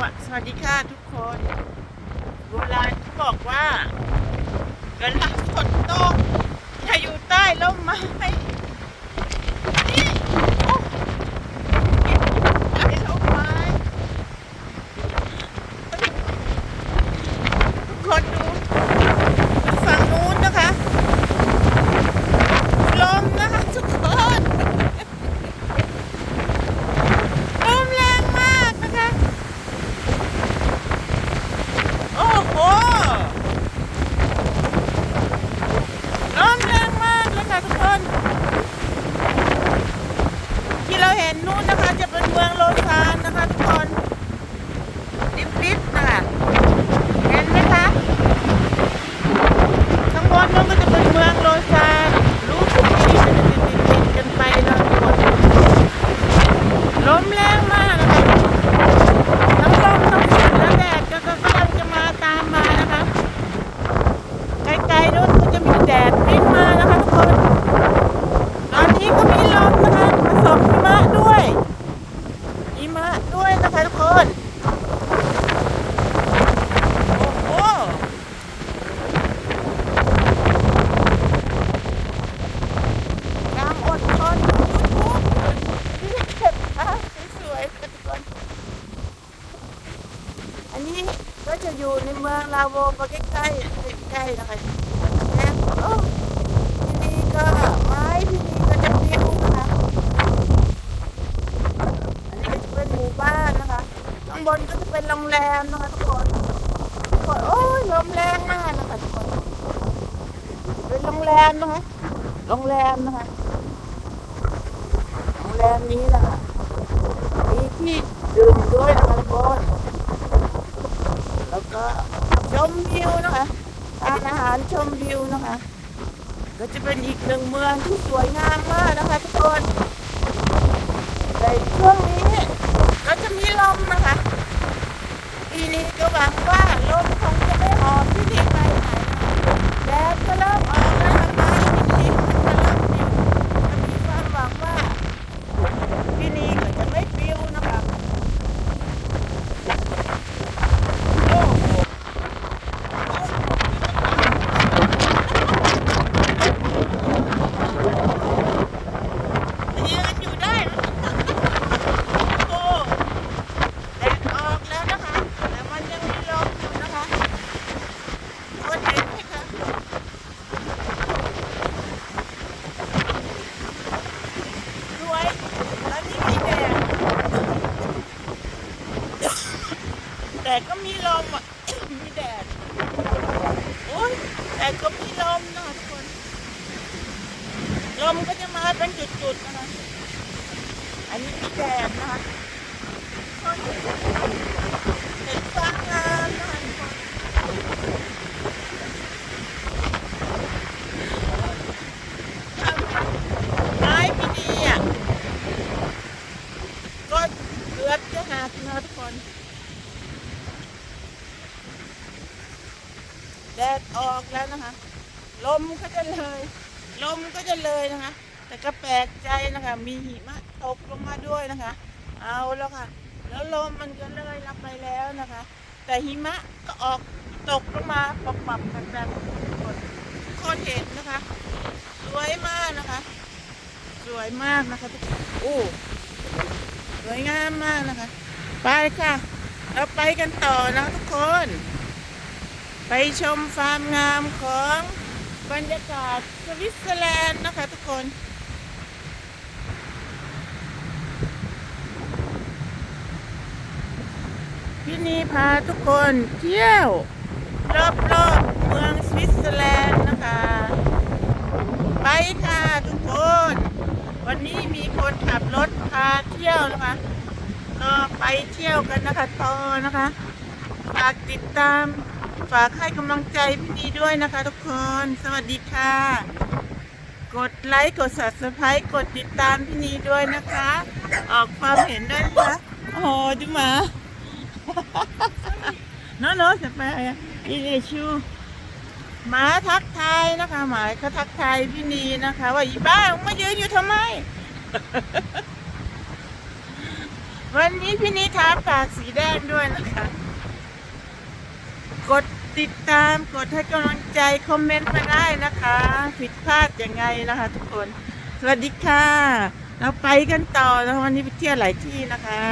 วัสสวัสดีค่ะทุกคน โบราณเขาบอกว่าเวลาฝนตกอย่าอยู่ใต้ร่มไม้นี่โอ้ใต้ร่มไม้ทุกคนดูฝั่งนู้นนะคะ ลมนะคะทุกคน ลมแรงมากนะคะ โอ้โห ลมแรงมากเลยค่ะทุกคน ที่เราเห็นนู่นนะคะจะเป็นเมืองโลซานนะคะทุกคนริบๆนะคะ เห็นไหมคะ ข้างบนนู้นก็จะเป็นเมืองโลซานรู้สึกที่จะติดติดๆกันไปนะทุกคน ลมแรงมากนะคะทั้งลมทั้งฝนและแดดก็กำลังจะมาตามมานะคะ ไกลๆนู้นก็จะมีแดดวิ่งมานะคะทุกคน ตอนนี้ก็มีลมนะคะผสมหิมะด้วยหิมะด้วยนะคะทุกคน โอ้โห ความอดทนทุกๆที่เก็บภาพสวยๆค่ะทุกคน อันนี้ก็จะ อยู่ในเมืองลาโวก็ใกล้ๆใกล้ๆนะคะแม่โอ้ที่นี่ก็ไม้ที่นี่ก็จะพิ้วนะคะอันนี้ก็จะเป็นหมู่บ้านนะคะข้างบนก็จะเป็นโรงแรมนะคะทุกคนทุกคนโอ้ยลมแรงมากนะคะทุกคนเป็นโรงแรมนะคะโรงแรมนะคะโรงแรมนี้นะคะมีที่ดื่มด้วยนะคะทุกคน ก็ชมวิวนะคะทานอาหารชมวิวนะคะ ก็จะเป็นอีกหนึ่งเมืองที่สวยงามมากนะคะทุกคนในช่วงนี้ก็จะมีลมนะคะปีนี้ก็หวังว่าลมหอบที่นี่ไปไหนนะคะแดดก็เริ่มออกแล้วนะคะที่นี่มันจะเริ่มปิวจะมีความหวังว่าที่นี่ก็จะไม่ปิวนะคะโอ้โห ยืนอยู่ได้นะโอ้แดดออกแล้วนะคะ แต่มันยังมีลมอยู่นะคะคนเห็นไหมคะสวยแล้วนี่มีแดด แต่ก็มีลมอะ มีแดด โอ้ยแต่ก็มีลมนะทุกคน ลมก็จะมาเป็นจุดๆนะ อันนี้มีแดดนะคะเห็นฟ้างามนะคะทุกคนไม้พี่ดีอะก็เกือบจะหักนะคะทุกคน แดด ออกแล้วนะคะ ลมก็จะเลย ลมก็จะเลยนะคะ แต่ก็แปลกใจนะคะ มีหิมะตกลงมาด้วยนะคะ เอาแล้วค่ะ แล้วลมมันก็เลยรับไปแล้วนะคะ แต่หิมะก็ออกตกลงมาปรับปรับกันแบบทุกคนทุกคนเห็นนะคะ สวยมากนะคะ สวยมากนะคะทุกคนโอ้สวยงามมากนะคะ ไปค่ะ เราไปกันต่อนะทุกคน ไปชมฟาร์มงามของบรรยากาศสวิตเซอร์แลนด์นะคะทุกคนพี่นีพาทุกคนเที่ยว รอบๆเมืองสวิตเซอร์แลนด์นะคะ ไปค่ะทุกคน วันนี้มีคนขับรถพาเที่ยวนะคะก็ไปเที่ยวกันนะคะต่อนะคะฝากติดตาม ฝากให้กำลังใจพี่นีด้วยนะคะทุกคน สวัสดีค่ะ กดไลค์ กด subscribe กดติดตามพี่นีด้วยนะคะ ออกความเห็นด้วยนะคะ โอ้โหดูหมานาะเนาะจะไปอีเดชูหมาทักทายนะคะหมาเขาทักทายพี่นีนะคะ ว่าอีบ้ามึงมายืนอยู่ทำไม วันนี้พี่นิทาปากสีแดงด้วยนะคะ กด ติดตามกดให้กำลังใจ คอมเมนต์มาได้นะคะ ผิดพลาดยังไงนะคะ ทุกคน สวัสดีค่ะ เราไปกันต่อนะวันนี้ไปเที่ยวหลายที่นะคะ